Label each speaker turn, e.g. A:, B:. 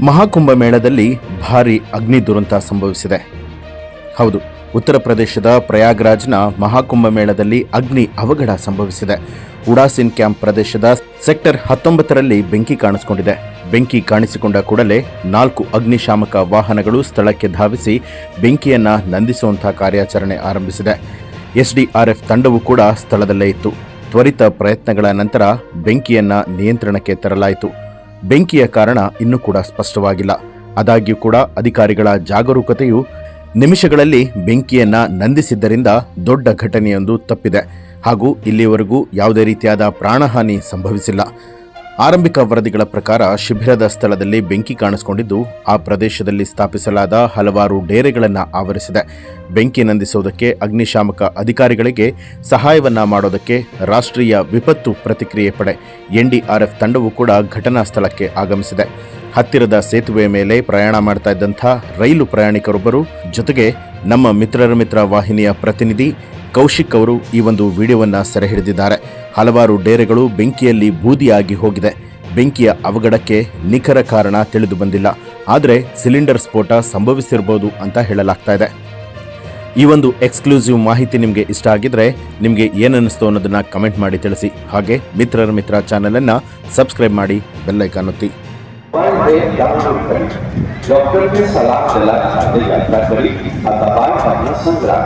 A: ಮಹಾಕುಂಭ ಮೇಳದಲ್ಲಿ ಭಾರಿ ಅಗ್ನಿ ದುರಂತ ಸಂಭವಿಸಿದೆ. ಹೌದು, ಉತ್ತರ ಪ್ರದೇಶದ ಪ್ರಯಾಗ್ರಾಜ್ನ ಮಹಾಕುಂಭ ಮೇಳದಲ್ಲಿ ಅಗ್ನಿ ಅವಘಡ ಸಂಭವಿಸಿದೆ. ಉಡಾಸಿನ್ ಕ್ಯಾಂಪ್ ಪ್ರದೇಶದ ಸೆಕ್ಟರ್ ಹತ್ತೊಂಬತ್ತರಲ್ಲಿ ಬೆಂಕಿ ಕಾಣಿಸಿಕೊಂಡಿದೆ. ಬೆಂಕಿ ಕಾಣಿಸಿಕೊಂಡ ಕೂಡಲೇ ನಾಲ್ಕು ಅಗ್ನಿಶಾಮಕ ವಾಹನಗಳು ಸ್ಥಳಕ್ಕೆ ಧಾವಿಸಿ ಬೆಂಕಿಯನ್ನ ನಂದಿಸುವಂತಹ ಕಾರ್ಯಾಚರಣೆ ಆರಂಭಿಸಿದೆ. ಎಸ್ಡಿಆರ್ಎಫ್ ತಂಡವು ಕೂಡ ಸ್ಥಳದಲ್ಲೇ ಇತ್ತು. ತ್ವರಿತ ಪ್ರಯತ್ನಗಳ ನಂತರ ಬೆಂಕಿಯನ್ನ ನಿಯಂತ್ರಣಕ್ಕೆ ತರಲಾಯಿತು. ಬೆಂಕಿಯ ಕಾರಣ ಇನ್ನೂ ಕೂಡ ಸ್ಪಷ್ಟವಾಗಿಲ್ಲ. ಆದಾಗ್ಯೂ ಕೂಡ ಅಧಿಕಾರಿಗಳ ಜಾಗರೂಕತೆಯು ನಿಮಿಷಗಳಲ್ಲಿ ಬೆಂಕಿಯನ್ನ ನಂದಿಸಿದ್ದರಿಂದ ದೊಡ್ಡ ಘಟನೆಯೊಂದು ತಪ್ಪಿದೆ. ಹಾಗೂ ಇಲ್ಲಿಯವರೆಗೂ ಯಾವುದೇ ರೀತಿಯಾದ ಪ್ರಾಣಹಾನಿ ಸಂಭವಿಸಿಲ್ಲ. ಆರಂಭಿಕ ವರದಿಗಳ ಪ್ರಕಾರ ಶಿಬಿರದ ಸ್ಥಳದಲ್ಲಿ ಬೆಂಕಿ ಕಾಣಿಸಿಕೊಂಡಿದ್ದು, ಆ ಪ್ರದೇಶದಲ್ಲಿ ಸ್ಥಾಪಿಸಲಾದ ಹಲವಾರು ಡೇರೆಗಳನ್ನು ಆವರಿಸಿದೆ. ಬೆಂಕಿ ನಂದಿಸುವುದಕ್ಕೆ ಅಗ್ನಿಶಾಮಕ ಅಧಿಕಾರಿಗಳಿಗೆ ಸಹಾಯವನ್ನ ಮಾಡೋದಕ್ಕೆ ರಾಷ್ಟ್ರೀಯ ವಿಪತ್ತು ಪ್ರತಿಕ್ರಿಯೆ ಪಡೆ. ಎನ್ಡಿಆರ್ಎಫ್ ತಂಡವು ಕೂಡ ಘಟನಾ ಸ್ಥಳಕ್ಕೆ ಆಗಮಿಸಿದೆ. ಹತ್ತಿರದ ಸೇತುವೆಯ ಮೇಲೆ ಪ್ರಯಾಣ ಮಾಡ್ತಾ ಇದ್ದಂಥ ರೈಲು ಪ್ರಯಾಣಿಕರೊಬ್ಬರು, ಜೊತೆಗೆ ನಮ್ಮ ಮಿತ್ರರ ಮಿತ್ರ ವಾಹಿನಿಯ ಪ್ರತಿನಿಧಿ ಕೌಶಿಕ್ ಅವರು ಈ ಒಂದು ವಿಡಿಯೋವನ್ನ ಸೆರೆ ಹಿಡಿದಿದ್ದಾರೆ ಹಲವಾರು ಡೇರೆಗಳು ಬೆಂಕಿಯಲ್ಲಿ ಬೂದಿಯಾಗಿ ಹೋಗಿದೆ ಬೆಂಕಿಯ ಅವಘಡಕ್ಕೆ ನಿಖರ ಕಾರಣ ತಿಳಿದು ಬಂದಿಲ್ಲ ಆದರೆ ಸಿಲಿಂಡರ್ ಸ್ಫೋಟ ಸಂಭವಿಸಿರಬಹುದು ಅಂತ ಹೇಳಲಾಗ್ತಾ ಇದೆ ಈ ಒಂದು ಎಕ್ಸ್ಕ್ಲೂಸಿವ್ ಮಾಹಿತಿ ನಿಮಗೆ ಇಷ್ಟ ಆಗಿದ್ರೆ ನಿಮಗೆ ಏನನ್ನಿಸ್ತು ಅನ್ನೋದನ್ನ ಕಮೆಂಟ್ ಮಾಡಿ ತಿಳಿಸಿ ಹಾಗೆ ಮಿತ್ರರ ಮಿತ್ರ ಚಾನಲನ್ನು ಸಬ್ಸ್ಕ್ರೈಬ್ ಮಾಡಿ ಬೆಲ್ಲೈಕಾನ್ ಒತ್ತಿ
B: पण हे डाउनलोड करी डॉक्टरने सलाह दिला खाद्य यात्रा करी आता बाय पाहणं संग्राम